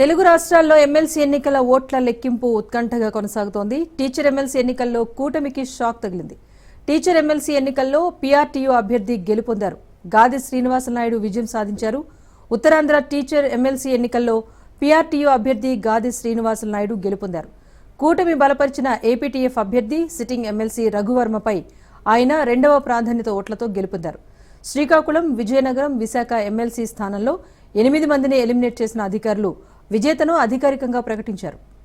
తెలుగు రాష్ట్రాల్లో ఎమ్మెల్సీ ఎన్నికల ఓట్ల లెక్కింపు ఉత్కంఠగా కొనసాగుతోంది. టీచర్ ఎమ్మెల్సీ ఎన్నికల్లో కూటమికి షాక్ తగిలింది. టీచర్ ఎమ్మెల్సీ ఎన్నికల్లో పీఆర్టీయూ అభ్యర్థి గెలుపొందారు. గాది శ్రీనివాసనాయుడు విజయం సాధించారు. ఉత్తరాంధ్ర టీచర్ ఎమ్మెల్సీ ఎన్నికల్లో పీఆర్టీయూ అభ్యర్థి గాది శ్రీనివాసనాయుడు గెలుపొందారు. కూటమి బలపరిచిన ఏపీటీఎఫ్ అభ్యర్థి సిట్టింగ్ ఎమ్మెల్సీ రఘువర్మపై ఆయన రెండవ ప్రాధాన్యత ఓట్లతో గెలుపొందారు. శ్రీకాకుళం విజయనగరం విశాఖ ఎమ్మెల్సీ స్థానంలో ఎనిమిది మందిని ఎలిమినేట్ చేసిన అధికారులు విజేతను అధికారికంగా ప్రకటించారు.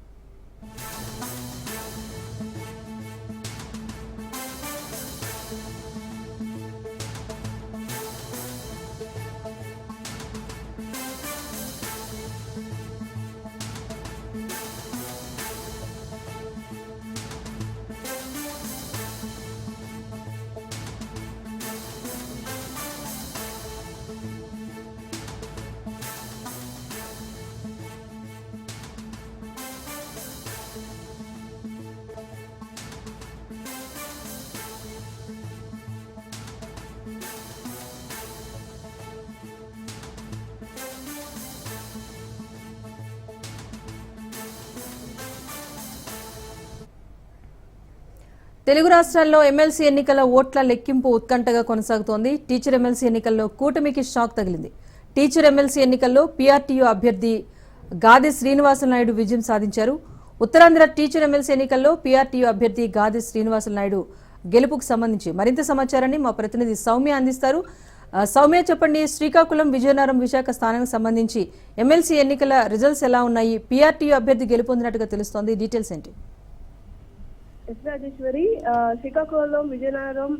తెలుగు రాష్ట్రాల్లో ఎమ్మెల్సీ ఎన్నికల ఓట్ల లెక్కింపు ఉత్కంఠగా కొనసాగుతోంది. టీచర్ ఎమ్మెల్సీ ఎన్నికల్లో కూటమికి షాక్ తగిలింది. టీచర్ ఎమ్మెల్సీ ఎన్నికల్లో పీఆర్టీయూ అభ్యర్థి గాది శ్రీనివాసనాయుడు విజయం సాధించారు. ఉత్తరాంధ్ర టీచర్ ఎమ్మెల్సీ ఎన్నికల్లో పీఆర్టీయూ అభ్యర్థి గాది శ్రీనివాసనాయుడు గెలుపుకు సంబంధించి మరింత సమాచారాన్ని మా ప్రతినిధి సౌమ్య అందిస్తారు. సౌమ్య చెప్పండి శ్రీకాకుళం విజయనగరం విశాఖ స్థానానికి సంబంధించి ఎమ్మెల్సీ ఎన్నికల రిజల్ట్స్ ఎలా ఉన్నాయి? పీఆర్టీయూ అభ్యర్థి గెలుపొందినట్టుగా తెలుస్తోంది. డీటెయిల్స్ ఏంటి? కృష్ణరాజేశ్వరి శ్రీకాకుళం విజయనగరం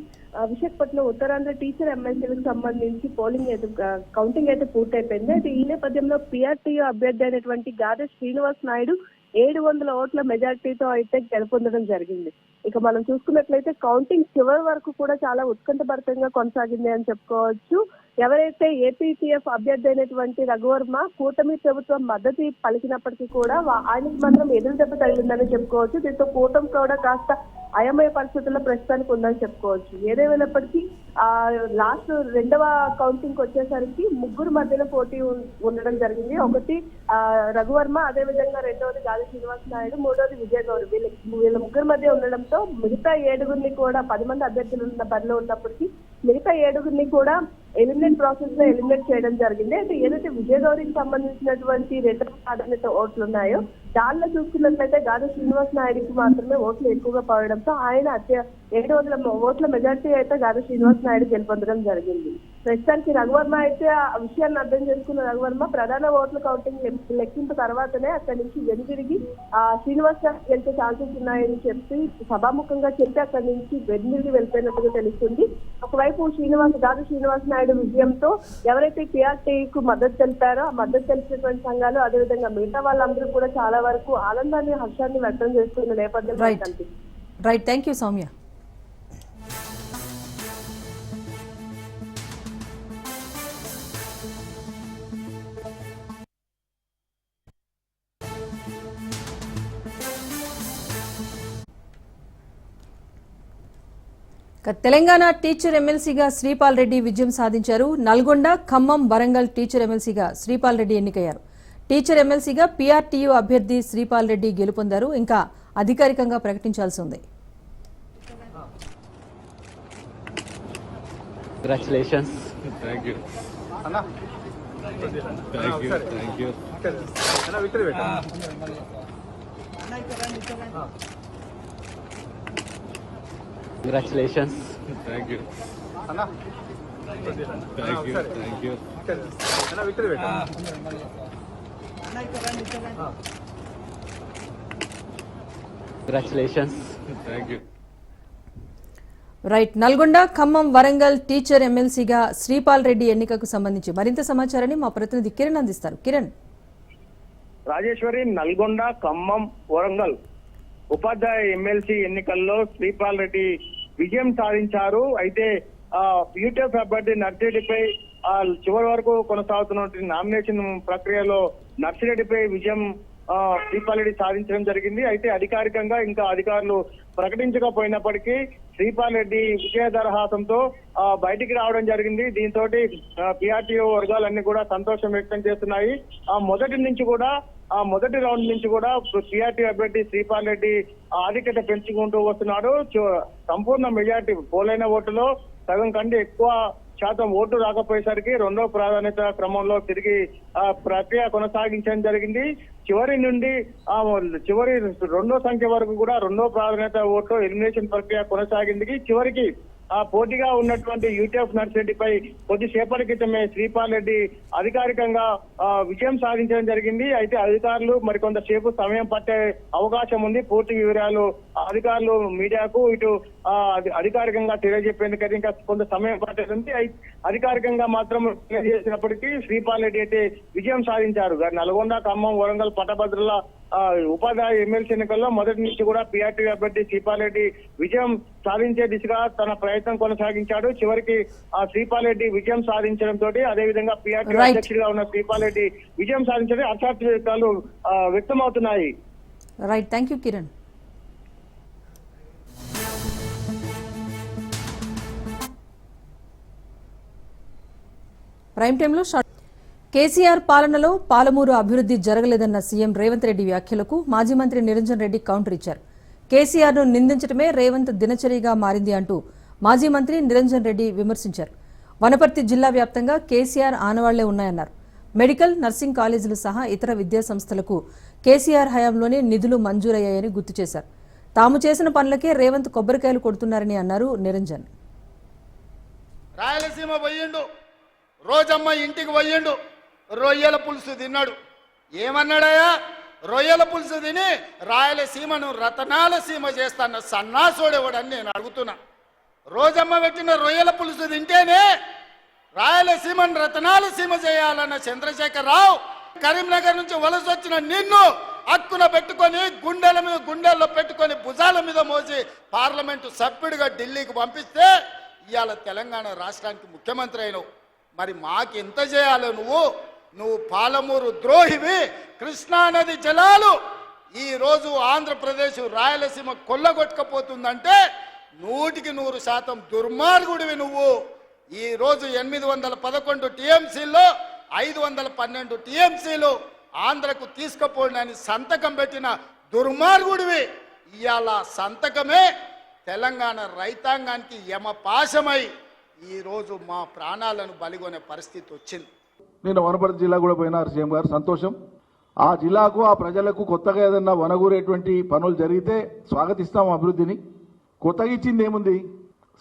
విశాఖపట్నం ఉత్తరాంధ్ర టీచర్ ఎమ్మెల్సీలకు సంబంధించి పోలింగ్ అయితే కౌంటింగ్ అయితే పూర్తయిపోయింది. అయితే ఈ నేపథ్యంలో పిఆర్టీ అభ్యర్థి అయినటువంటి గాదే శ్రీనివాస్ నాయుడు ఏడు వందల ఓట్ల మెజార్టీతో అయితే గెలుపొందడం జరిగింది. ఇక మనం చూసుకున్నట్లయితే కౌంటింగ్ చివరి వరకు కూడా చాలా ఉత్కంఠభరితంగా కొనసాగింది అని చెప్పుకోవచ్చు. ఎవరైతే ఏపీటీఎఫ్ అభ్యర్థి అయినటువంటి రఘువర్మ కూటమి ప్రభుత్వం మద్దతు పలికినప్పటికీ కూడా ఆయనకి మాత్రం ఎదురు దెబ్బ తగిలిందని చెప్పుకోవచ్చు. దీంతో కూటమి కూడా కాస్త అయమయ పరిస్థితుల్లో ప్రస్తుతానికి ఉందని చెప్పుకోవచ్చు. ఏదేమైనప్పటికీ ఆ లాస్ట్ రెండవ కౌంటింగ్ వచ్చేసరికి ముగ్గురు మధ్యలో పోటీ ఉం- ఉండడం జరిగింది. ఒకటి ఆ రఘువర్మ అదే విధంగా రెండవది గాలి శ్రీనివాస నాయుడు మూడవది విజయగౌరు వీళ్ళ వీళ్ళ ముగ్గురు మధ్య ఉండడంతో మిగతా ఏడుగురిని కూడా పది మంది అభ్యర్థులు ఉన్న బరిలో ఉన్నప్పటికీ మిగతా ఏడుగురిని కూడా ఎలిమినేట్ ప్రాసెస్లో ఎలిమినేట్ చేయడం జరిగింది. అయితే ఏదైతే విజయగౌరికి సంబంధించినటువంటి రెండవ ప్రాధాన్యత ఓట్లు ఉన్నాయో దానిలో చూసుకున్నట్లయితే గాధ శ్రీనివాస్ నాయుడుకి మాత్రమే ఓట్లు ఎక్కువగా పడడంతో ఆయన అత్య ఏడు వందల ఓట్ల మెజార్టీ అయితే గాధ శ్రీనివాస్ నాయుడు గెలుపొందడం జరిగింది. ప్రస్తుతానికి రఘువర్మ అయితే ఆ విషయాన్ని అర్థం చేసుకున్న రఘువర్మ ప్రధాన ఓట్ల కౌంటింగ్ లెక్- లెక్కింపు తర్వాతనే అక్కడి నుంచి వెనుదిరిగి ఆ శ్రీనివాస్ నాయుడు గెలిచే ఛాన్సెస్ ఉన్నాయని చెప్పి సభాముఖంగా చెప్పి అక్కడి నుంచి వెనుదిరిగి వెళ్ళిపోయినట్టుగా తెలుస్తుంది. ఒకవైపు శ్రీనివాస్ గారు శ్రీనివాస్ నాయుడు విజయంతో ఎవరైతే కు మద్దతు తెలిపారో ఆ మద్దతు తెలిపినటువంటి సంఘాలు అదేవిధంగా మిగతా వాళ్ళందరూ కూడా చాలా వరకు ఆనందాన్ని హర్షాన్ని వ్యక్తం చేస్తున్న నేపథ్యంలో. కనిపిస్తుంది. Right thank you Soumya. Telangana teacher ఎమ్మెల్సీగా శ్రీపాల్ రెడ్డి విజయం సాధించారు. నల్గొండ ఖమ్మం వరంగల్ టీచర్ ఎమ్మెల్సీగా శ్రీపాల్ రెడ్డి ఎన్నికయ్యారు. టీచర్ ఎమ్మెల్సీగా పీఆర్టీయూ అభ్యర్థి శ్రీపాల్ రెడ్డి గెలుపొందారు. ఇంకా అధికారికంగా ప్రకటించాల్సి ఉంది. Congratulations. Thank you thank you thank you Congratulations. Thank you thank you thank you Congratulations. Thank you right Nalgonda Khammam Warangal teacher ఎమ్మెల్సీగా శ్రీపాల్ రెడ్డి ఎన్నికకు సంబంధించి మరింత సమాచారాన్ని మా ప్రతినిధి కిరణ్ అందిస్తారు. కిరణ్. రాజేశ్వరి నల్గొండ ఖమ్మం వరంగల్. ఉపాధ్యాయ ఎమ్మెల్సీ ఎన్నికల్లో శ్రీపాల్ రెడ్డి విజయం సాధించారు. అయితే ఆ యూటీఎఫ్ అభ్యర్థి నర్సిరెడ్డిపై ఆ చివరి వరకు కొనసాగుతున్నటువంటి నామినేషన్ ప్రక్రియలో నర్సిరెడ్డిపై విజయం ఆ, శ్రీపాల్ సాధించడం జరిగింది. అయితే అధికారికంగా ఇంకా అధికారులు ప్రకటించకపోయినప్పటికీ రెడ్డి విజయ దరహాసంతో బయటికి రావడం జరిగింది. దీంతో పిఆర్టీఓ వర్గాలన్నీ కూడా సంతోషం వ్యక్తం చేస్తున్నాయి. ఆ మొదటి నుంచి కూడా ఆ మొదటి రౌండ్ నుంచి కూడా పిఆర్టీ అభ్యర్థి శ్రీపాల్ రెడ్డి ఆధిక్యత పెంచుకుంటూ వస్తున్నాడు. సంపూర్ణ మెజార్టీ పోలైన ఓటులో సగం కంటే ఎక్కువ శాతం ఓటు రాకపోయేసరికి రెండో ప్రాధాన్యత క్రమంలో తిరిగి ఆ ప్రక్రియ కొనసాగించడం జరిగింది. చివరి నుండి ఆ చివరి రెండో సంఖ్య వరకు కూడా రెండో ప్రాధాన్యత ఓటు ఎలిమినేషన్ ప్రక్రియ కొనసాగింది. చివరికి ఆ పోటీగా ఉన్నటువంటి యూటీఎఫ్ నర్సిరెడ్డిపై కొద్దిసేపటి క్రితమే శ్రీపాల్ రెడ్డి అధికారికంగా విజయం సాధించడం జరిగింది. అయితే అధికారులు మరికొంతసేపు సమయం పట్టే అవకాశం ఉంది. పూర్తి వివరాలు అధికారులు మీడియాకు ఇటు అధికారికంగా తెలియజెప్పేందుకైతే ఇంకా కొంత సమయం పట్టేది. అధికారికంగా మాత్రం తెలియజేసినప్పటికీ శ్రీపాల్ రెడ్డి అయితే విజయం సాధించారు. నల్గొండ ఖమ్మం వరంగల్ పట్టభద్రుల ఉపాధ్యాయ ఎమ్మెల్సీ ఎన్నికల్లో మొదటి నుంచి కూడా పిఆర్టీ అభ్యర్థి శ్రీపాల్ రెడ్డి విజయం సాధించే దిశగా తన ప్రయత్నం కొనసాగించాడు. చివరికి ఆ శ్రీపాల్ రెడ్డి విజయం సాధించడం తోటి అదేవిధంగా పిఆర్టీ. అధ్యక్షుడిగా ఉన్న శ్రీపాల్ రెడ్డి విజయం సాధించడం అర్థార్థాలు వ్యక్తమవుతున్నాయి. Right thank you Kiran prime టైంలో షార్ట్ కేసీఆర్ పాలనలో పాలమూరు అభివృద్ధి జరగలేదన్న సీఎం రేవంత్ రెడ్డి వ్యాఖ్యలకు మాజీ మంత్రి నిరంజన్ రెడ్డి కౌంటర్ ఇచ్చారు. కేసీఆర్ను నిందించడమే రేవంత్ దినచర్యగా మారింది అంటూ మాజీ మంత్రి నిరంజన్ రెడ్డి విమర్శించారు. వనపర్తి జిల్లా వ్యాప్తంగా కేసీఆర్ ఆనవాళ్ళే ఉన్నాయన్నారు. మెడికల్ నర్సింగ్ కాలేజీలు సహా ఇతర విద్యా సంస్థలకు కేసీఆర్ హయాంలోనే నిధులు మంజూరయ్యాయని గుర్తు చేశారు. తాము చేసిన పనులకే రేవంత్ కొబ్బరికాయలు కొడుతున్నారని అన్నారు నిరంజన్. రాయలసీమ పోయిండు. రోజమ్మ ఇంటికి పోయిండు. రొయ్యల పులుసు తిన్నాడు. ఏమన్నాడయ్యా? రొయ్యల పులుసు తిని రాయలసీమను రతనాల సీమ చేస్తాన్న సన్నాసోడేవాడని నేను అడుగుతున్నా. రోజమ్మ పెట్టిన రొయ్యల పులుసు తింటేనే రాయలసీమను రతనాల సీమ చేయాలన్న చంద్రశేఖరరావు కరీంనగర్ నుంచి వలస వచ్చిన నిన్ను హక్కున పెట్టుకొని గుండెల మీద గుండెల్లో పెట్టుకొని భుజాల మీద మోసి పార్లమెంటు సభ్యుడిగా ఢిల్లీకి పంపిస్తే ఇవాళ తెలంగాణ రాష్ట్రానికి ముఖ్యమంత్రి అయినవు. మరి మాకెంత చేయాలో నువ్వు? నువ్వు పాలమూరు ద్రోహివి కృష్ణానది జలాలు. ఈరోజు ఆంధ్రప్రదేశ్ రాయలసీమ కొల్లగొట్టకపోతుందంటే నూటికి నూరు శాతం దుర్మార్గుడివి నువ్వు. ఈరోజు ఎనిమిది వందల పదకొండు టీఎంసీల్లో ఐదు వందల పన్నెండు టీఎంసీలు ఆంధ్రకు తీసుకుపోయినని సంతకం పెట్టిన దుర్మార్గుడివి. ఇవాళ సంతకమే తెలంగాణ రైతాంగానికి యమపాశమై ఈరోజు మా ప్రాణాలను బలిగొనే పరిస్థితి వచ్చింది. నేను వనపర్తి జిల్లా కూడా పోయినారు సీఎం గారు. సంతోషం. ఆ జిల్లాకు ఆ ప్రజలకు కొత్తగా ఏదన్నా వనగూరేటువంటి పనులు జరిగితే స్వాగతిస్తాం అభివృద్ధిని. కొత్తగా ఇచ్చింది ఏముంది?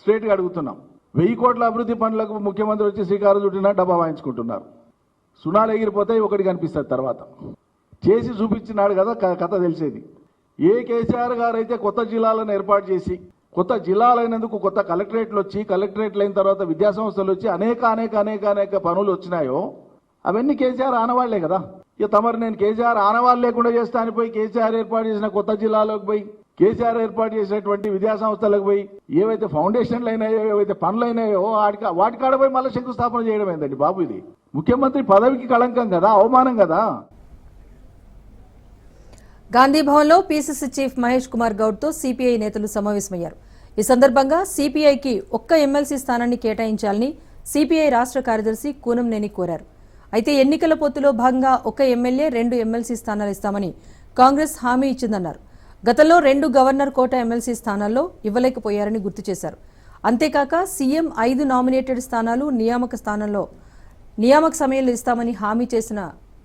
స్ట్రేట్గా అడుగుతున్నాం. వెయ్యి కోట్ల అభివృద్ధి పనులకు ముఖ్యమంత్రి వచ్చి శ్రీకారం చుట్టినా డబ్బా వాయించుకుంటున్నారు. సునాలు ఎగిరిపోతాయి ఒకటి కనిపిస్తుంది తర్వాత. చేసి చూపించినాడు కదా క- కథ తెలిసేది. ఏ కేసీఆర్ గారు అయితే కొత్త జిల్లాలను ఏర్పాటు చేసి కొత్త జిల్లాలైనందుకు కొత్త కలెక్టరేట్లు వచ్చి కలెక్టరేట్లు అయిన తర్వాత విద్యా సంస్థలు వచ్చి అనేక అనేక అనేక అనేక పనులు వచ్చినాయో అవన్నీ కేసీఆర్ ఆనవాళ్ళే కదా. ఇక తమరు నేను కేసీఆర్ ఆనవాళ్ళు లేకుండా చేస్తాను పోయి కేసీఆర్ ఏర్పాటు చేసిన కొత్త జిల్లాలోకి పోయి కేసీఆర్ ఏర్పాటు చేసినటువంటి విద్యాసంస్థలకు పోయి ఏవైతే ఫౌండేషన్లు అయినాయో ఏవైతే పనులు అయినాయో వాటికి వాటికాడ పోయి మళ్ళీ శంకుస్థాపన చేయడం ఏందండి బాబు ఇది. ముఖ్యమంత్రి పదవికి కళంకం కదా అవమానం కదా. గాంధీ భవన్లో పీసీసీ చీఫ్ మహేష్ కుమార్ గౌడ్తో సిపిఐ నేతలు సమావేశమయ్యారు. ఈ సందర్భంగా సిపిఐకి ఒక్క ఎమ్మెల్సీ స్థానాన్ని కేటాయించాలని సిపిఐ రాష్ట్ర కార్యదర్శి కూనంనేని కోరారు. అయితే ఎన్నికల పొత్తులో భాగంగా ఒక ఎమ్మెల్యే రెండు ఎమ్మెల్సీ స్థానాలు ఇస్తామని కాంగ్రెస్ హామీ ఇచ్చిందన్నారు. గతంలో రెండు గవర్నర్ కోట ఎమ్మెల్సీ స్థానాల్లో ఇవ్వలేకపోయారని గుర్తు చేశారు. అంతేకాక సీఎం ఐదు నామినేటెడ్ స్థానాలు నియామక స్థానంలో నియామక సమయంలో ఇస్తామని హామీ చేసిన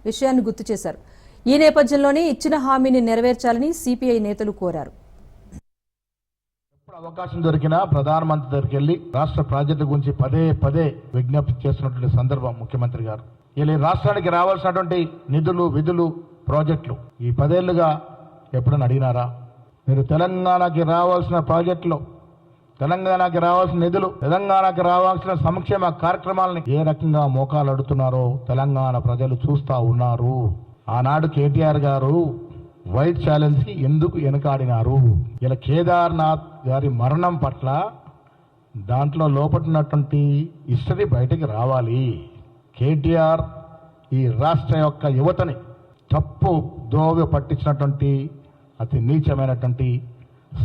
విషయాన్ని గుర్తు చేశారు. ఈ నేపథ్యంలోనే ఇచ్చిన హామీని నెరవేర్చాలని సిపిఐ నేతలు కోరారు. అవకాశం దొరికినా ప్రధానమంత్రి దగ్గరికి వెళ్ళి రాష్ట్ర ప్రాజెక్టు గురించి పదే పదే విజ్ఞప్తి చేస్తున్నటువంటి సందర్భం ముఖ్యమంత్రి గారు. ఇలా రాష్ట్రానికి రావాల్సినటువంటి నిధులు విధులు ప్రాజెక్టులు ఈ పదేళ్ళుగా ఎప్పుడైనా అడిగినారా? మీరు తెలంగాణకి రావాల్సిన ప్రాజెక్టులు తెలంగాణకి రావాల్సిన నిధులు తెలంగాణకి రావాల్సిన సంక్షేమ కార్యక్రమాలని ఏ రకంగా మోకాలు అడుగుతున్నారో తెలంగాణ ప్రజలు చూస్తా ఉన్నారు. ఆనాడు కేటీఆర్ గారు వైట్ ఛాలెంజ్కి ఎందుకు వెనకాడినారు ఇలా కేదార్నాథ్ గారి మరణం పట్ల దాంట్లో లోపటున్నటువంటి హిస్టరీ బయటకు రావాలి. కేటీఆర్ ఈ రాష్ట్ర యొక్క యువతని తప్పు దోవ పట్టించినటువంటి అతి నీచమైనటువంటి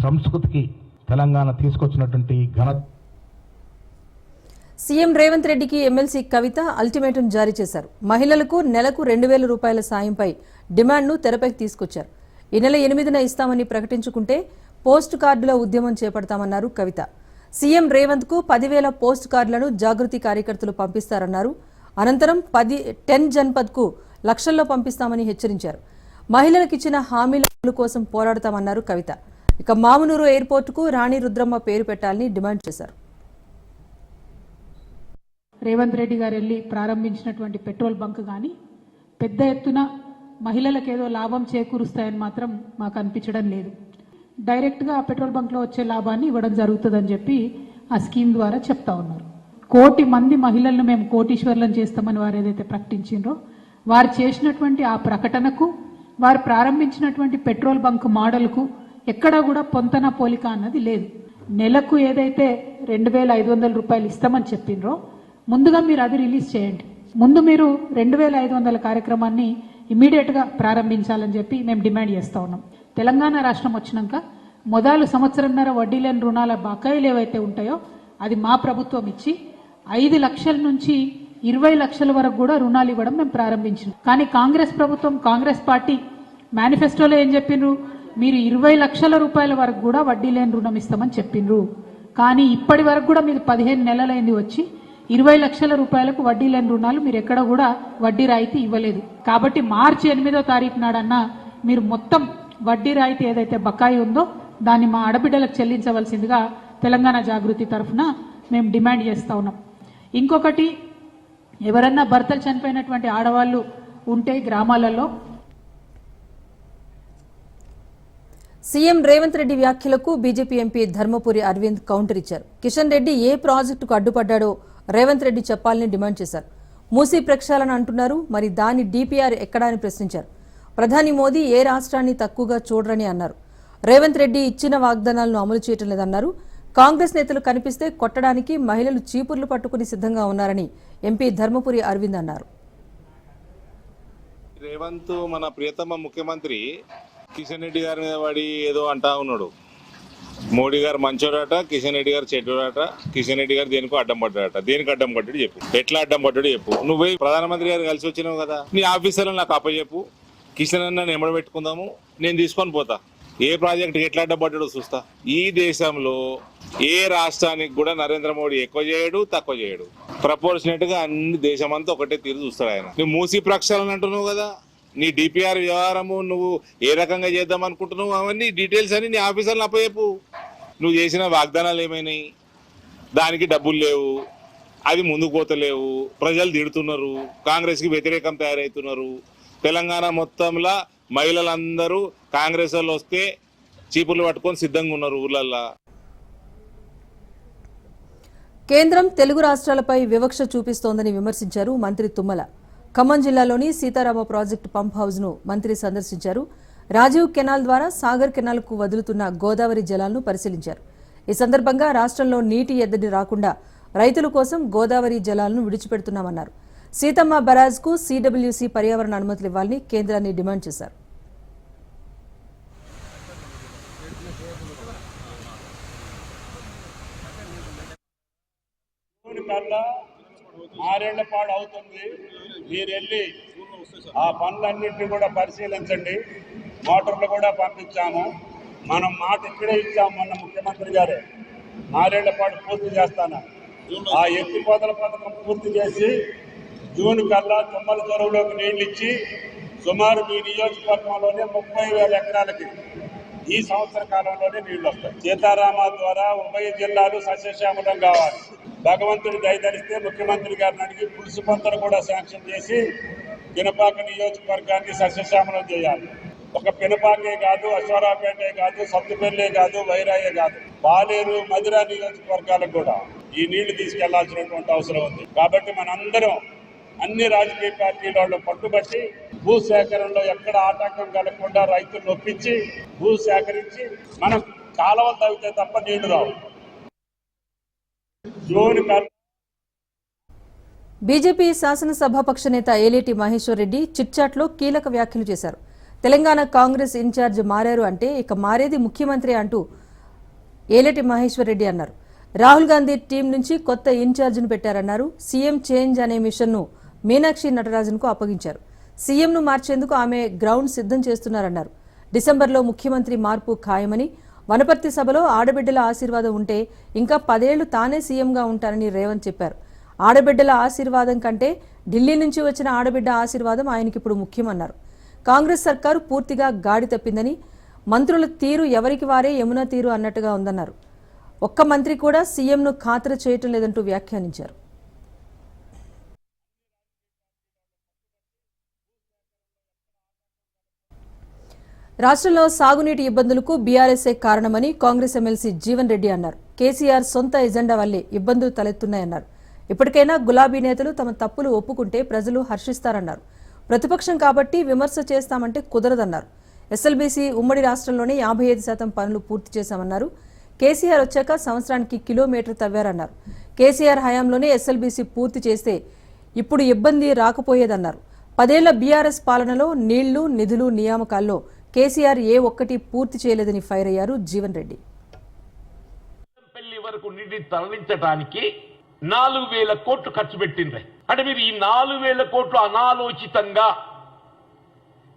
సంస్కృతికి తెలంగాణ తీసుకొచ్చినటువంటి ఘనత సీఎం రేవంత్ రెడ్డికి ఎమ్మెల్సీ కవిత అల్టిమేటం జారీ చేశారు. మహిళలకు నెలకు రెండు వేల రూపాయల సాయంపై డిమాండ్ను తెరపైకి తీసుకొచ్చారు. ఈ నెల ఎనిమిదిన ఇస్తామని ప్రకటించుకుంటే పోస్ట్ కార్డుల ఉద్యమం చేపడతామన్నారు కవిత. సీఎం రేవంత్కు పదివేల పోస్ట్ కార్డులను జాగృతి కార్యకర్తలు పంపిస్తారన్నారు. అనంతరం పది టెన్ జన్పద్కు లక్షల్లో పంపిస్తామని హెచ్చరించారు. మహిళలకు ఇచ్చిన హామీల కోసం పోరాడతామన్నారు కవిత. ఇక మామునూరు ఎయిర్పోర్టుకు రాణి రుద్రమ్మ పేరు పెట్టాలని డిమాండ్ చేశారు. రేవంత్ రెడ్డి గారు వెళ్ళి ప్రారంభించినటువంటి పెట్రోల్ బంక్ కానీ పెద్ద ఎత్తున మహిళలకు ఏదో లాభం చేకూరుస్తాయని మాత్రం మాకు అనిపించడం లేదు. డైరెక్ట్గా ఆ పెట్రోల్ బంక్లో వచ్చే లాభాన్ని ఇవ్వడం జరుగుతుందని చెప్పి ఆ స్కీమ్ ద్వారా చెప్తా ఉన్నారు. కోటి మంది మహిళలను మేము కోటీశ్వర్లను చేస్తామని వారు ఏదైతే ప్రకటించిండ్రో వారు చేసినటువంటి ఆ ప్రకటనకు వారు ప్రారంభించినటువంటి పెట్రోల్ బంక్ మోడల్కు ఎక్కడా కూడా పొంతన పోలిక అన్నది లేదు. నెలకు ఏదైతే రెండు వేల ఐదు వందల రూపాయలు ఇస్తామని చెప్పిండ్రో ముందుగా మీరు అది రిలీజ్ చేయండి. ముందు మీరు రెండు వేల ఐదు వందల కార్యక్రమాన్ని ఇమీడియట్గా ప్రారంభించాలని చెప్పి మేము డిమాండ్ చేస్తూ ఉన్నాం. తెలంగాణ రాష్ట్రం వచ్చినాక మొదలు సంవత్సరంన్నర వడ్డీ లేని రుణాల బకాయిలు ఏవైతే ఉంటాయో అది మా ప్రభుత్వం ఇచ్చి ఐదు లక్షల నుంచి ఇరవై లక్షల వరకు కూడా రుణాలు ఇవ్వడం మేము ప్రారంభించాం కానీ కాంగ్రెస్ ప్రభుత్వం కాంగ్రెస్ పార్టీ మేనిఫెస్టోలో ఏం చెప్పిండ్రు మీరు ఇరవై లక్షల రూపాయల వరకు కూడా వడ్డీ లేని రుణం ఇస్తామని చెప్పిండ్రు కానీ ఇప్పటి వరకు కూడా మీరు పదిహేను నెలలైంది వచ్చి ఇరవై లక్షల రూపాయలకు వడ్డీ లేని రుణాలు మీరు ఎక్కడ కూడా వడ్డీ రాయితీ ఇవ్వలేదు. కాబట్టి మార్చి ఎనిమిదో తారీఖు నాడన్నా మీరు మొత్తం వడ్డీ రాయితీ ఏదైతే బకాయి ఉందో దాన్ని మా ఆడబిడ్డలకు చెల్లించవలసిందిగా తెలంగాణ జాగృతి తరఫున మేము డిమాండ్ చేస్తా ఉన్నాం. ఇంకొకటి ఎవరన్నా భర్తలు చనిపోయినటువంటి ఆడవాళ్ళు ఉంటే గ్రామాలలో సీఎం రేవంత్ రెడ్డి వ్యాఖ్యలకు BJP MP Dharmapuri Arvind counter ఇచ్చారు. కిషన్ రెడ్డి ఏ ప్రాజెక్టుకు అడ్డుపడ్డాడో రేవంత్ రెడ్డి చెప్పాలని డిమాండ్ చేశారు. మూసీ ప్రక్షాళన అంటున్నారు మరి దాని డీపీఆర్ ఎక్కడా అని ప్రశ్నించారు. ప్రధాని మోదీ ఏ రాష్ట్రాన్ని తక్కువగా చూడరని అన్నారు. రేవంత్ రెడ్డి ఇచ్చిన వాగ్దానాలను అమలు చేయటం లేదన్నారు. కాంగ్రెస్ నేతలు కనిపిస్తే కొట్టడానికి మహిళలు చీపుర్లు పట్టుకుని సిద్ధంగా ఉన్నారని ఎంపీ ధర్మపురి అరవింద్ అన్నారు. రేవంత్ మన ప్రియతమ ముఖ్యమంత్రి కిషన్ రెడ్డి గారి మీద పడి ఏదో అంటా ఉన్నాడు. మోడీ గారు మంచోడట కిషన్ రెడ్డి గారు చెడ్డోడట కిషన్ రెడ్డి గారు దేనికో అడ్డం పడ్డాడట దేనికి అడ్డం పడ్డాడు చెప్పు. ఎట్లా అడ్డం పడ్డాడు చెప్పు. నువ్వు ప్రధానమంత్రి గారు కలిసి వచ్చినావు కదా నీ ఆఫీసర్లు నాకు అప్పచెప్పు. కిషన్ అన్న నేను పెట్టుకుందాము నేను తీసుకొని పోతా. ఏ ప్రాజెక్ట్ ఎట్లా అడ్డం పడ్డాడో చూస్తా. ఈ దేశంలో ఏ రాష్ట్రానికి కూడా నరేంద్ర మోడీ ఎక్కువ చేయడు తక్కువ చేయడు. ప్రపోర్షనేట్గా అన్ని దేశమంతా ఒకటే తీరు చూస్తాడు ఆయన. నువ్వు మూసి ప్రక్షాళన అంటున్నావు కదా నీ డిపిఆర్ వ్యవహారము నువ్వు ఏ రకంగా చేద్దాం అనుకుంటున్నావు అవన్నీ డీటెయిల్స్ అని నీ ఆఫీసర్లు అప్పచెప్పు. నువ్వు చేసిన వాగ్దానాలు ఏమైనాయి? దానికి డబ్బులు లేవు. అది ముందుకు పోతలేవు. ప్రజలు తిడుతున్నారు. కాంగ్రెస్కి వ్యతిరేకం తయారవుతున్నారు తెలంగాణ మొత్తంలో మహిళలందరూ కాంగ్రెస్ వాళ్ళు వస్తే చీపులు పట్టుకొని సిద్ధంగా ఉన్నారు ఊర్లల్లో. కేంద్రం తెలుగు రాష్ట్రాలపై వివక్ష చూపిస్తోందని విమర్శించారు మంత్రి తుమ్మల. ఖమ్మం జిల్లాలోని సీతారామ ప్రాజెక్టు పంప్ హౌస్ను మంత్రి సందర్శించారు. రాజీవ్ కెనాల్ ద్వారా సాగర్ కెనాల్కు వదులుతున్న గోదావరి జలాలను పరిశీలించారు. ఈ సందర్భంగా రాష్ట్రంలో నీటి ఎద్దడి రాకుండా రైతుల కోసం గోదావరి జలాలను విడిచిపెడుతున్నామన్నారు. సీతమ్మ బరాజ్కు సీడబ్ల్యూసీ పర్యావరణ అనుమతులు ఇవ్వాలని కేంద్రాన్ని డిమాండ్ చేశారు. ఆరేళ్ళ పాడు అవుతుంది మీరు వెళ్ళి ఆ పనులన్నింటినీ కూడా పరిశీలించండి. మోటార్లు కూడా పంపించాము. మనం మాట ఇక్కడే ఇచ్చాము మొన్న ముఖ్యమంత్రి గారే. ఆరేళ్ళ పాటు పూర్తి చేస్తాను. ఆ ఎత్తిపోతల పథకం పూర్తి చేసి జూన్ కల్లా తుమ్మల చెరువులోకి నీళ్ళు ఇచ్చి సుమారు మీ నియోజకవర్గంలోనే ముప్పై వేల ఎకరాలకి ఈ సంవత్సర కాలంలోనే నీళ్ళు వస్తాయి. సీతారామ ద్వారా ఉభయ జిల్లాలు సస్యశ్యామలం కావాలి. భగవంతుడు దయదరిస్తే ముఖ్యమంత్రి గారిని అడిగి పులుసు పంతను కూడా శాంక్షన్ చేసి పినపాక నియోజకవర్గాన్ని సస్యశ్యామలం చేయాలి. ఒక పినపాకే కాదు అశ్వరాపేటే కాదు సత్తుపల్లి కాదు వైరాయే కాదు పాలేరు మధుర నియోజకవర్గాలకు కూడా ఈ నీళ్ళు తీసుకెళ్ళాల్సినటువంటి అవసరం ఉంది. కాబట్టి మనందరం అన్ని రాజకీయ పార్టీల వాళ్ళు పట్టుబట్టి భూ సేకరణలో ఎక్కడ ఆటంకం కలగకుండా రైతులు నొప్పించి భూ సేకరించి మనం కాలువలు తవ్వితే తప్ప నీళ్ళు రావు. జూన్ కల్లా బీజేపీ శాసనసభాపక్ష నేత ఏలేటి మహేశ్వర్ రెడ్డి చిట్చాట్లో కీలక వ్యాఖ్యలు చేశారు. తెలంగాణ కాంగ్రెస్ ఇన్ఛార్జ్ మారారు అంటే ఇక మారేది ముఖ్యమంత్రి అంటూ ఏలేటి మహేశ్వర్ రెడ్డి అన్నారు. రాహుల్ గాంధీ టీం నుంచి కొత్త ఇన్ఛార్జిని పెట్టారన్నారు. సీఎం చేంజ్ అనే మిషన్ను మీనాక్షి నటరాజన్కు అప్పగించారు. సీఎంను మార్చేందుకు ఆమె గ్రౌండ్ సిద్ధం చేస్తున్నారన్నారు. డిసెంబర్లో ముఖ్యమంత్రి మార్పు ఖాయమని వనపర్తి సభలో ఆడబిడ్డల ఆశీర్వాదం ఉంటే ఇంకా పదేళ్ళు తానే సీఎంగా ఉంటానని రేవంత్ చెప్పారు. ఆడబిడ్డల ఆశీర్వాదం కంటే ఢిల్లీ నుంచి వచ్చిన ఆడబిడ్డ ఆశీర్వాదం ఆయనకిప్పుడు ముఖ్యమన్నారు. కాంగ్రెస్ సర్కారు పూర్తిగా గాడి తప్పిందని మంత్రుల తీరు ఎవరికి వారే యమునా తీరు అన్నట్టుగా ఉందన్నారు. ఒక్క మంత్రి కూడా సీఎంను ఖాతరు చేయటం లేదంటూ వ్యాఖ్యానించారు. రాష్ట్రంలో సాగునీటి ఇబ్బందులకు బీఆర్ఎస్ఏ కారణమని కాంగ్రెస్ ఎమ్మెల్సీ జీవన్ రెడ్డి అన్నారు. కేసీఆర్ సొంత ఎజెండా వల్లే ఇబ్బందులు తలెత్తున్నాయన్నారు. ఇప్పటికైనా గులాబీ నేతలు తమ తప్పులు ఒప్పుకుంటే ప్రజలు హర్షిస్తారన్నారు. ప్రతిపక్షం కాబట్టి విమర్శ చేస్తామంటే కుదరదన్నారు. ఎస్ఎల్బీసీ ఉమ్మడి రాష్ట్రంలోనే యాభై ఐదు శాతం పనులు పూర్తి చేశామన్నారు. కేసీఆర్ వచ్చాక సంవత్సరానికి కిలోమీటర్ తవ్వారన్నారు. కేసీఆర్ హయాంలోనే ఎస్ఎల్బీసీ పూర్తి చేస్తే ఇప్పుడు ఇబ్బంది రాకపోయేదన్నారు. పదేళ్ళ బీఆర్ఎస్ పాలనలో నీళ్ళు నిధులు నియామకాల్లో కేసీఆర్ ఏ ఒక్కటి పూర్తి చేయలేదని ఫైర్ అయ్యారు జీవన్ రెడ్డి. పెళ్ళి వరకు నీటిని తరలించడానికి నాలుగు వేల కోట్లు ఖర్చు పెట్టింది అంటే మీరు ఈ నాలుగు వేల కోట్లు అనాలోచితంగా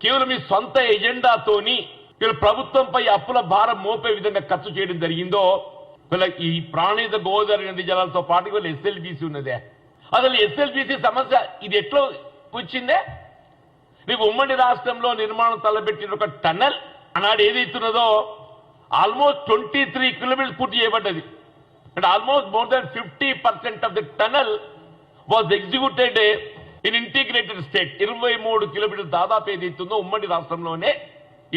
కేవలం మీ సొంత ఎజెండాతోని వీళ్ళు ప్రభుత్వంపై అప్పుల భారం మోపే విధంగా ఖర్చు చేయడం జరిగిందో వీళ్ళ ఈ ప్రాణిత గోదావరి నది జలాలతో పాటు వీళ్ళు ఎస్ఎల్బీసీ ఉన్నదే. అసలు ఎస్ఎల్బీసీ సమస్య ఇది ఎట్లా వచ్చిందే? నీకు ఉమ్మడి రాష్ట్రంలో నిర్మాణం తలపెట్టిన ఒక టన్నెల్ ఆనాడు ఏదైతున్నదో ఆల్మోస్ట్ ట్వంటీ త్రీ కిలోమీటర్స్ పూర్తి చేయబడ్డది. And almost more than fifty percent of the tunnel was executed in integrated state ఇరవై మూడు కిలోమీటర్ దాదాపు ఏదైతుందో ఉమ్మడి రాష్ట్రంలోనే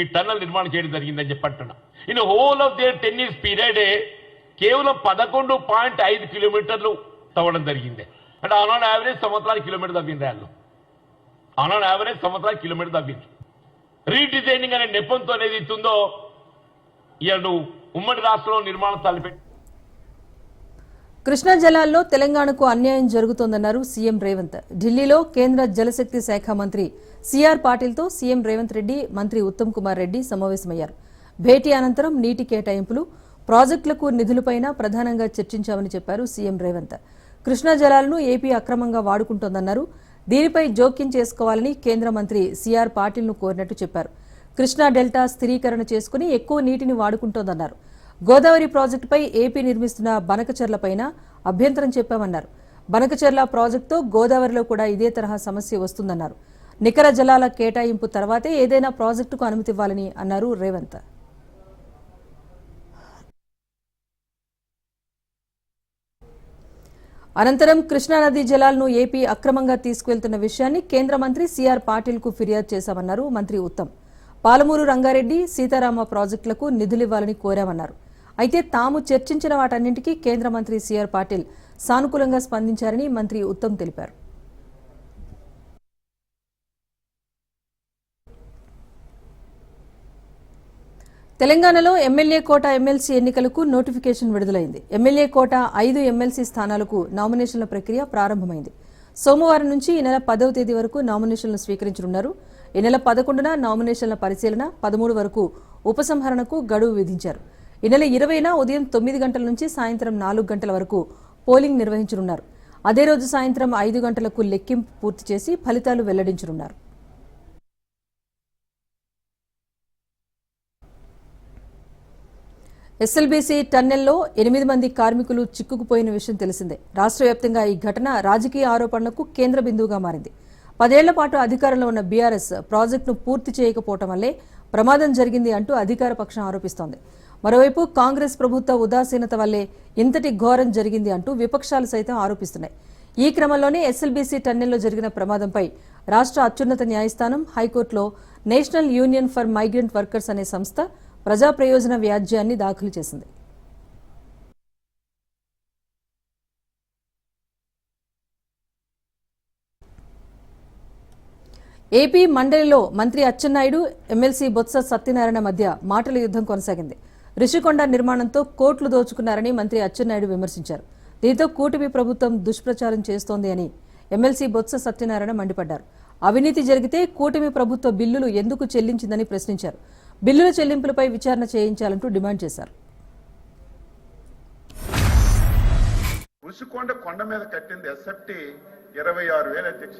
ఈ టన్నల్ నిర్మాణం చేయడం జరిగిందని చెప్పంటున్నా in whole of their ten years period కేవలం పదకొండు పాయింట్ ఐదు కిలోమీటర్లు తవ్వడం జరిగింది. అంటే ఆనాడు యావరేజ్ సంవత్సరానికి కిలోమీటర్ తవ్వింది వాళ్ళు ఆనాడు యావరేజ్ సంవత్సరాలు కిలోమీటర్ తగ్గించు రీడిజైనింగ్ అనే నెపంతో అనేది ఇస్తుందో ఇక నువ్వు ఉమ్మడి రాష్ట్రంలో నిర్మాణం తలపెట్టి కృష్ణా జలాల్లో తెలంగాణకు అన్యాయం జరుగుతోందన్నారు సీఎం రేవంత్. ఢిల్లీలో కేంద్ర జలశక్తి శాఖ మంత్రి సిఆర్ పాటిల్తో సీఎం రేవంత్ రెడ్డి మంత్రి ఉత్తమ్ కుమార్ రెడ్డి సమావేశమయ్యారు. భేటీ అనంతరం నీటి కేటాయింపులు ప్రాజెక్టులకు నిధులపైన ప్రధానంగా చర్చించామని చెప్పారు సీఎం రేవంత్. కృష్ణా జలాలను ఏపీ అక్రమంగా వాడుకుంటోందన్నారు దీనిపై జోక్యం చేసుకోవాలని కేంద్ర మంత్రి సిఆర్ పాటిల్ను కోరినట్టు చెప్పారు. కృష్ణా డెల్టా స్థిరీకరణ చేసుకుని ఎక్కువ నీటిని వాడుకుంటోందన్నారు. గోదావరి ప్రాజెక్టుపై ఏపీ నిర్మిస్తున్న బనకచర్లపైన అభ్యంతరం చెప్పామన్నారు. బనకచర్ల ప్రాజెక్టుతో గోదావరిలో కూడా ఇదే తరహా సమస్య వస్తుందన్నారు. నికర జలాల కేటాయింపు తర్వాతే ఏదైనా ప్రాజెక్టుకు అనుమతి ఇవ్వాలని అన్నారు రేవంత్. అనంతరం కృష్ణానది జలాలను ఏపీ అక్రమంగా తీసుకువెళ్తున్న విషయాన్ని కేంద్ర మంత్రి సిఆర్ పాటిల్కు ఫిర్యాదు చేశామన్నారు మంత్రి ఉత్తమ్. పాలమూరు రంగారెడ్డి సీతారామ ప్రాజెక్టులకు నిధులివ్వాలని కోరామన్నారు. అయితే తాము చర్చించిన వాటన్నింటికీ కేంద్ర మంత్రి సిఆర్ పాటిల్ సానుకూలంగా స్పందించారని మంత్రి ఉత్తమ్ తెలిపారు. తెలంగాణలో ఎమ్మెల్యే కోట ఎమ్మెల్సీ ఎన్నికలకు నోటిఫికేషన్ విడుదలైంది. ఎమ్మెల్యే కోట ఐదు ఎమ్మెల్సీ స్థానాలకు నామినేషన్ల ప్రక్రియ ప్రారంభమైంది. సోమవారం నుంచి ఈ నెల పదవ తేదీ వరకు నామినేషన్లు స్వీకరించనున్నారు. ఈ నెల పదకొండున నామినేషన్ల పరిశీలన పదమూడు వరకు ఉపసంహరణకు గడువు విధించారు. ఈ నెల ఇరవైన ఉదయం తొమ్మిది గంటల నుంచి సాయంత్రం నాలుగు గంటల వరకు పోలింగ్ నిర్వహించనున్నారు. అదే రోజు సాయంత్రం ఐదు గంటలకు లెక్కింపు పూర్తి చేసి ఫలితాలు వెల్లడించనున్నారు. ఎస్ఎల్బీసీ టన్నెల్లో ఎనిమిది మంది కార్మికులు చిక్కుకుపోయిన విషయం తెలిసిందే. రాష్ట్ర వ్యాప్తంగా ఈ ఘటన రాజకీయ ఆరోపణలకు కేంద్ర బిందువుగా మారింది. పదేళ్ళ పాటు అధికారంలో ఉన్న బీఆర్ఎస్ ప్రాజెక్టును పూర్తి చేయకపోవటం వల్లే ప్రమాదం జరిగింది అంటూ అధికార పక్షం ఆరోపిస్తోంది. మరోవైపు కాంగ్రెస్ ప్రభుత్వ ఉదాసీనత వల్లే ఇంతటి ఘోరం జరిగింది అంటూ విపక్షాలు సైతం ఆరోపిస్తున్నాయి. ఈ క్రమంలోనే ఎస్ఎల్బీసీ టన్నెల్లో జరిగిన ప్రమాదంపై రాష్ట్ర అత్యున్నత న్యాయస్థానం హైకోర్టులో national union for migrant workers అనే సంస్థ ప్రజా ప్రయోజన వ్యాజ్యాన్ని దాఖలు చేసింది. ఏపీ మండలిలో మంత్రి అచ్చెన్నాయుడు ఎమ్మెల్సీ బొత్స సత్యనారాయణ మధ్య మాటల యుద్ధం కొనసాగింది. రిషికొండ నిర్మాణంతో కోట్లు దోచుకున్నారని మంత్రి అచ్చెన్నాయుడు విమర్శించారు. దీంతో కూటమి ప్రభుత్వం దుష్ప్రచారం చేస్తోంది అని ఎమ్మెల్సీ బొత్స సత్యనారాయణ మండిపడ్డారు. అవినీతి జరిగితే కూటమి ప్రభుత్వ బిల్లులు ఎందుకు చెల్లించిందని ప్రశ్నించారు. బిల్లుల చెల్లింపులపై విచారణ చేయించాలంటూ డిమాండ్ చేశారు. ఉసుకొండ కొండ మీద కట్టింది ఎస్ఎఫ్టి ఇరవై ఆరు వేల అధ్యక్ష.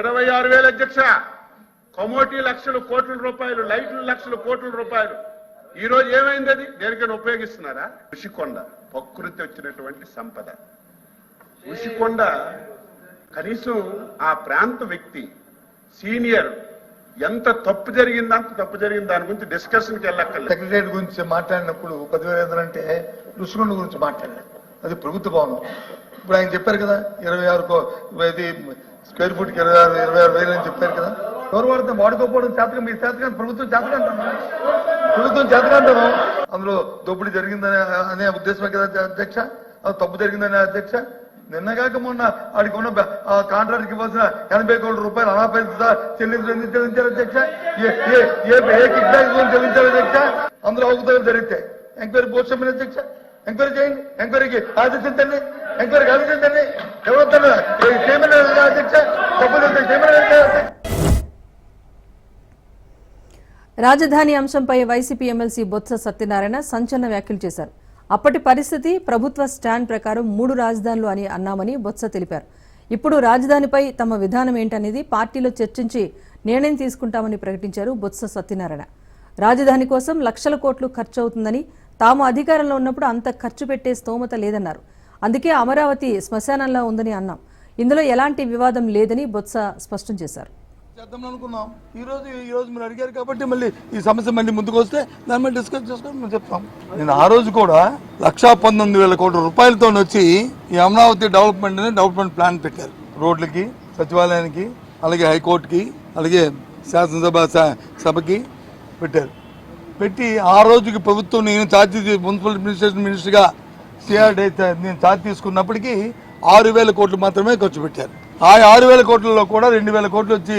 ఇరవై ఆరు వేల అధ్యక్ష. కమోటీ లక్షల కోట్ల రూపాయలు లైట్లు లక్షల కోట్ల రూపాయలు. ఈ రోజు ఏమైంది అది? దేనికైనా ఉపయోగిస్తున్నారా? ఉసికొండ ప్రకృతి వచ్చినటువంటి సంపద. ఉసికొండ కనీసం ఆ ప్రాంత వ్యక్తి సీనియర్ ఎంత తప్పు జరిగిందో అంత తప్పు జరిగింది దాని గురించి డిస్కషన్కి వెళ్ళక్కర్లేదు. సెక్రటరీ గురించి మాట్లాడినప్పుడు పదివేల ఐదు అంటే రుసుకొండ గురించి మాట్లాడారు. అది ప్రభుత్వ భవనం. ఇప్పుడు ఆయన చెప్పారు కదా ఇరవై ఆరు ఇది స్క్వేర్ ఫుట్కి ఇరవై ఆరు ఇరవై ఆరు వేలు అని చెప్పారు కదా. గౌరవార్థం వాడితే వాడుకోకపోవడం చేతకం మీ చేతకం ప్రభుత్వం చేతకంటాం ప్రభుత్వం చేతకంటాం అందులో దోపిడీ జరిగిందనే అనే ఉద్దేశమే కదా అధ్యక్ష? అది తప్పు జరిగిందనే అధ్యక్ష? నిన్నగాక మొన్న ఆడికి ఉన్న ఆ కాంట్రాక్ట్కి ఇవ్వాల్సిన ఎనభై కోట్ల రూపాయలు అనాపేత చెల్లించడం ఎందుకు చెల్లించారు అధ్యక్ష ఏ ఏ కిక్ బ్యాక్ చెల్లించారు అధ్యక్ష అందులో అవకతవకలు జరిగితే ఎంక్వైరీ పోస్ట్ అధ్యక్ష ఎంక్వైరీ చేయండి. ఎంక్వైరీకి ఆదేశించండి ఎంక్వైరీకి ఆదేశించండి ఎవరు అధ్యక్ష తప్పు అధ్యక్ష రాజధాని అంశంపై వైసీపీ ఎమ్మెల్సీ బొత్స సత్యనారాయణ సంచలన వ్యాఖ్యలు చేశారు. అప్పటి పరిస్థితి ప్రభుత్వ స్టాండ్ ప్రకారం మూడు రాజధానులు అని అన్నామని బొత్స తెలిపారు. ఇప్పుడు రాజధానిపై తమ విధానం ఏంటనేది పార్టీలో చర్చించి నిర్ణయం తీసుకుంటామని ప్రకటించారు బొత్స సత్యనారాయణ. రాజధాని కోసం లక్షల కోట్లు ఖర్చు అవుతుందని తాము అధికారంలో ఉన్నప్పుడు అంత ఖర్చు పెట్టే స్తోమత లేదన్నారు. అందుకే అమరావతి శ్మశానంలా ఉందని అన్నాం. ఇందులో ఎలాంటి వివాదం లేదని బొత్స స్పష్టం చేశారు. చేద్దాం అనుకున్నాం. ఈ రోజు ఈ రోజు మీరు అడిగారు కాబట్టి మళ్ళీ ఈ సమస్య మళ్ళీ ముందుకు వస్తే దాని మీద డిస్కస్ చేసుకొని మేము చెప్తాం. నేను ఆ రోజు కూడా లక్షా పంతొమ్మిది వేల కోట్ల రూపాయలతో వచ్చి ఈ అమరావతి డెవలప్మెంట్ డెవలప్మెంట్ ప్లాన్ పెట్టారు. రోడ్లకి సచివాలయానికి అలాగే హైకోర్టుకి అలాగే శాసనసభ సభకి పెట్టారు. పెట్టి ఆ రోజుకి ప్రభుత్వం నేను చార్జీ మున్సిపల్ అడ్మినిస్ట్రేషన్ మినిస్టర్గా సిఆర్డీ నేను ఛార్జ్ తీసుకున్నప్పటికీ ఆరు వేల కోట్లు మాత్రమే ఖర్చు పెట్టారు. ఆ ఆరు వేల కోట్లలో కూడా రెండు వేల కోట్లు వచ్చి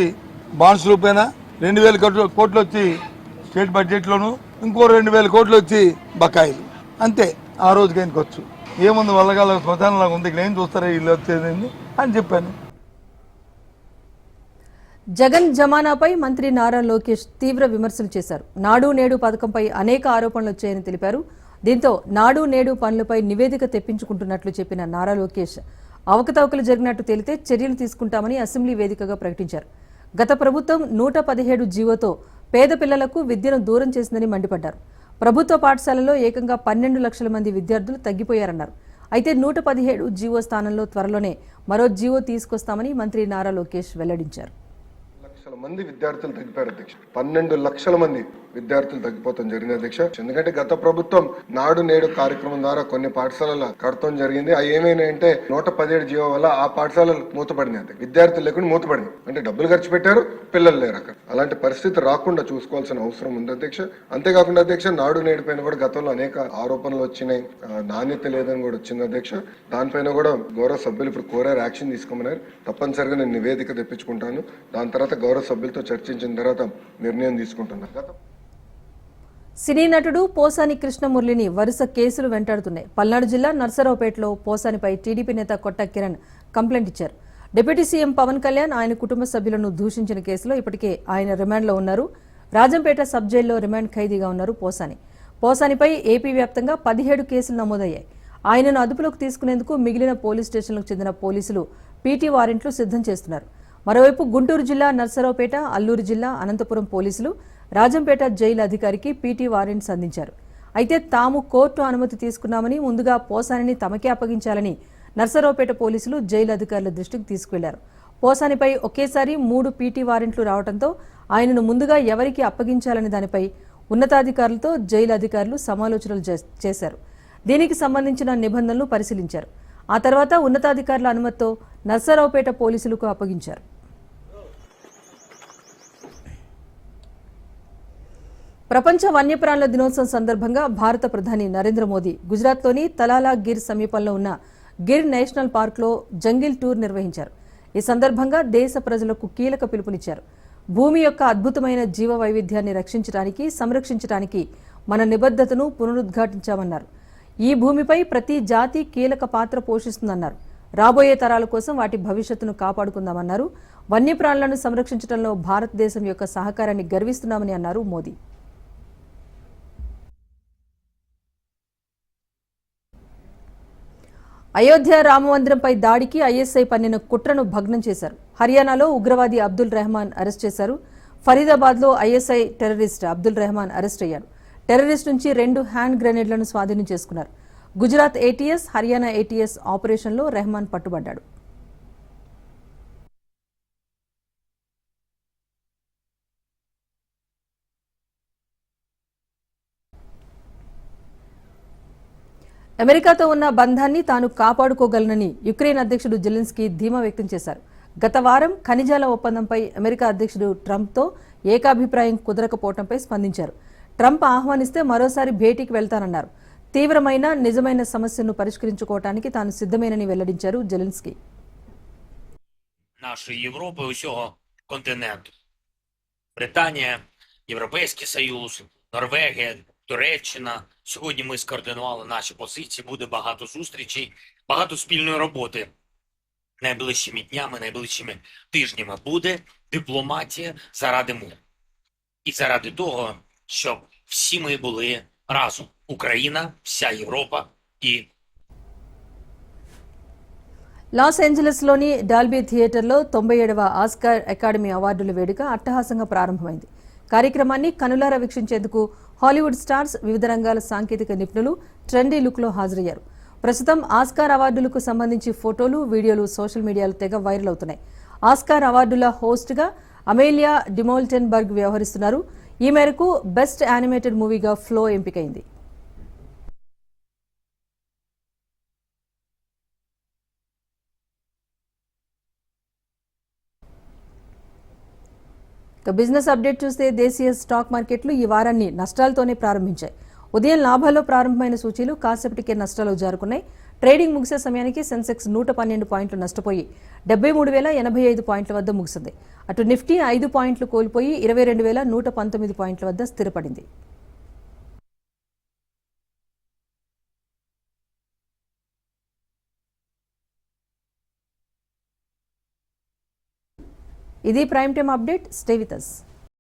బాండ్స్ రూపేనా రెండు వేల కోట్లు కోట్లు వచ్చి స్టేట్ బడ్జెట్లోను ఇంకో రెండు వేల కోట్లు వచ్చి బకాయిలు. అంతే ఆ రోజుకి ఆయన ఖర్చు? ఏముంది వల్లగాల శ్మశానంలాగా ఉంది ఇక్కడ ఏం చూస్తారా వీళ్ళు వచ్చేది అని చెప్పాను. జగన్ జమానాపై మంత్రి నారా లోకేష్ తీవ్ర విమర్శలు చేశారు. నాడు నేడు పథకంపై అనేక ఆరోపణలు వచ్చాయని తెలిపారు. దీంతో నాడు నేడు పనులపై నివేదిక తెప్పించుకుంటున్నట్లు చెప్పిన నారా లోకేష్ అవకతవకలు జరిగినట్టు తేలితే చర్యలు తీసుకుంటామని అసెంబ్లీ వేదికగా ప్రకటించారు. గత ప్రభుత్వం నూట పదిహేడు జీవోతో పేద పిల్లలకు విద్యను దూరం చేసిందని మండిపడ్డారు. ప్రభుత్వ పాఠశాలలో ఏకంగా పన్నెండు లక్షల మంది విద్యార్థులు తగ్గిపోయారన్నారు. అయితే నూట పదిహేడు జీవో స్థానంలో త్వరలోనే మరో జీవో తీసుకొస్తామని మంత్రి నారా లోకేష్ వెల్లడించారు. మంది విద్యార్థులు తగ్గిపోయారు అధ్యక్ష. పన్నెండు లక్షల మంది విద్యార్థులు తగ్గిపోతాం జరిగింది అధ్యక్ష. ఎందుకంటే గత ప్రభుత్వం నాడు నేడు కార్యక్రమం ద్వారా కొన్ని పాఠశాలల కడతాం జరిగింది. అవి ఏమైనాయంటే నూట పదిహేడు జీవో వల్ల ఆ పాఠశాలలు మూతపడింది అంతే విద్యార్థులు లేకుండా మూతపడింది అంటే డబ్బులు ఖర్చు పెట్టారు పిల్లలు లేరు అక్కడ. అలాంటి పరిస్థితి రాకుండా చూసుకోవాల్సిన అవసరం ఉంది అధ్యక్ష. అంతేకాకుండా అధ్యక్ష నాడు నేడు పైన కూడా గతంలో అనేక ఆరోపణలు వచ్చినాయి. నాణ్యత లేదని కూడా వచ్చింది అధ్యక్ష. దానిపైన కూడా గౌరవ సభ్యులు ఇప్పుడు కోరారు యాక్షన్ తీసుకోమన్నారు. తప్పనిసరిగా నేను నివేదిక తెప్పించుకుంటాను. దాని తర్వాత గౌరవ సభ్యులతో చర్చించిన తర్వాత నిర్ణయం తీసుకుంటున్నారు. గత సినీ నటుడు పోసాని కృష్ణమురళిని వరుస కేసులు వెంటాడుతున్నాయి. పల్నాడు జిల్లా నర్సరావుపేటలో పోసానిపై టీడీపీ నేత కొట్ట కిరణ్ కంప్లైంట్ ఇచ్చారు. డిప్యూటీ సీఎం పవన్ కళ్యాణ్ ఆయన కుటుంబ సభ్యులను దూషించిన కేసులో ఇప్పటికే ఆయన రిమాండ్లో ఉన్నారు. రాజంపేట సబ్ జైల్లో రిమాండ్ ఖైదీగా ఉన్నారు పోసాని. పోసానిపై ఏపీ వ్యాప్తంగా పదిహేడు కేసులు నమోదయ్యాయి. ఆయనను అదుపులోకి తీసుకునేందుకు మిగిలిన పోలీస్ స్టేషన్లకు చెందిన పోలీసులు పీటీ వారెంట్లు సిద్ధం చేస్తున్నారు. మరోవైపు గుంటూరు జిల్లా నర్సరావుపేట అల్లూరు జిల్లా అనంతపురం పోలీసులు రాజంపేట జైలు అధికారికి పీటీ వారెంట్స్ అందించారు. అయితే తాము కోర్టు అనుమతి తీసుకున్నామని ముందుగా పోసానిని తమకే అప్పగించాలని నర్సరావుపేట పోలీసులు జైలు అధికారుల దృష్టికి తీసుకువెళ్ళారు. పోసానిపై ఒకేసారి మూడు పీటీ వారెంట్లు రావడంతో ఆయనను ముందుగా ఎవరికి అప్పగించాలనే దానిపై ఉన్నతాధికారులతో జైలు అధికారులు సమాలోచనలు చేశారు. దీనికి సంబంధించిన నిబంధనలు పరిశీలించారు. ఆ తర్వాత ఉన్నతాధికారుల అనుమతితో నర్సరావుపేట పోలీసులకు అప్పగించారు. ప్రపంచ వన్యప్రాణుల దినోత్సవం సందర్భంగా భారత ప్రధాని నరేంద్ర మోదీ గుజరాత్లోని తలాలా గిర్ సమీపంలో ఉన్న గిర్ నేషనల్ పార్క్లో జంగిల్ టూర్ నిర్వహించారు. ఈ సందర్భంగా దేశ ప్రజలకు కీలక పిలుపునిచ్చారు. భూమి యొక్క అద్భుతమైన జీవ వైవిధ్యాన్ని రక్షించడానికి సంరక్షించడానికి మన నిబద్ధతను పునరుద్ఘాటించామన్నారు. ఈ భూమిపై ప్రతి జాతి కీలక పాత్ర పోషిస్తుందన్నారు. రాబోయే తరాల కోసం వాటి భవిష్యత్తును కాపాడుకుందామన్నారు. వన్యప్రాణులను సంరక్షించడంలో భారతదేశం యొక్క సహకారాన్ని గర్విస్తున్నామని అన్నారు మోదీ. అయోధ్య రామమందిరంపై దాడికి ఐఎస్ఐ పన్నిన కుట్రను భగ్నం చేశారు. హర్యానాలో ఉగ్రవాది అబ్దుల్ రెహమాన్ అరెస్ట్ చేశారు. ఫరీదాబాద్లో ISI terrorist Abdul Rehman arrest అయ్యారు. టెర్రరిస్ట్ నుంచి రెండు హ్యాండ్ గ్రెనేడ్లను స్వాధీనం చేసుకున్నారు. గుజరాత్ ఏటీఎస్ హర్యానా ఏటీఎస్ ఆపరేషన్లో రెహమాన్ పట్టుబడ్డాడు. అమెరికాతో ఉన్న బంధాన్ని తాను కాపాడుకోగలనని యుక్రెయిన్ అధ్యక్షుడు జెలెన్స్కీ ధీమా వ్యక్తం చేశారు గత వారం ఖనిజాల ఒప్పందంపై అమెరికా అధ్యక్షుడు ట్రంప్తో ఏకాభిప్రాయం కుదరకపోవడంపై స్పందించారు ట్రంప్ ఆహ్వానిస్తే మరోసారి భేటీకి వెళ్తానన్నారు తీవ్రమైన నిజమైన సమస్యను పరిష్కరించుకోవటానికి తాను సిద్ధమేనని వెల్లడించారు జెలెన్స్కీ нашої Європи, усього континенту. Британія, Європейський Союз, Норвегія, Туреччина. Сьогодні ми скоординували наші позиції. Буде багато зустрічей, багато спільної роботи. Найближчими днями, найближчими тижнями буде дипломатія заради миру. І заради того, щоб всі ми були разом. Україна, вся Європа і లాస్ ఏంజలస్లోని డాల్బీ థియేటర్లో తొంభై ఏడవ ఆస్కార్ అకాడమీ అవార్డుల వేడుక అట్టహాసంగా ప్రారంభమైంది కార్యక్రమాన్ని కనులారా వీక్షించేందుకు హాలీవుడ్ స్టార్స్ వివిధ రంగాల సాంకేతిక నిపుణులు ట్రెండీ లుక్లో హాజరయ్యారు. ప్రస్తుతం ఆస్కార్ అవార్డులకు సంబంధించి ఫోటోలు వీడియోలు సోషల్ మీడియాలో తెగ వైరల్ అవుతున్నాయి. ఆస్కార్ అవార్డుల హోస్ట్గా అమేలియా డిమోల్టెన్బర్గ్ వ్యవహరిస్తున్నారు. ఈ మేరకు బెస్ట్ యానిమేటెడ్ మూవీగా ఫ్లో ఎంపికైంది. బిజినెస్ అప్డేట్ చూస్తే దేశీయ స్టాక్ మార్కెట్లు ఈ వారాన్ని నష్టాలతోనే ప్రారంభించాయి. ఉదయం లాభాల్లో ప్రారంభమైన సూచీలు కాసేపటికే నష్టాలు జారుకున్నాయి. ట్రేడింగ్ ముగిసే సమయానికి సెన్సెక్స్ నూట పన్నెండు పాయింట్లు నష్టపోయి డెబ్బై మూడు వేల ఎనభై ఐదు పాయింట్ల వద్ద ముగిసింది. అటు నిఫ్టీ ఐదు పాయింట్లు కోల్పోయి ఇరవై రెండు వేల నూట పంతొమ్మిది పాయింట్ల వద్ద స్థిరపడింది. ఇది prime time update. Stay with us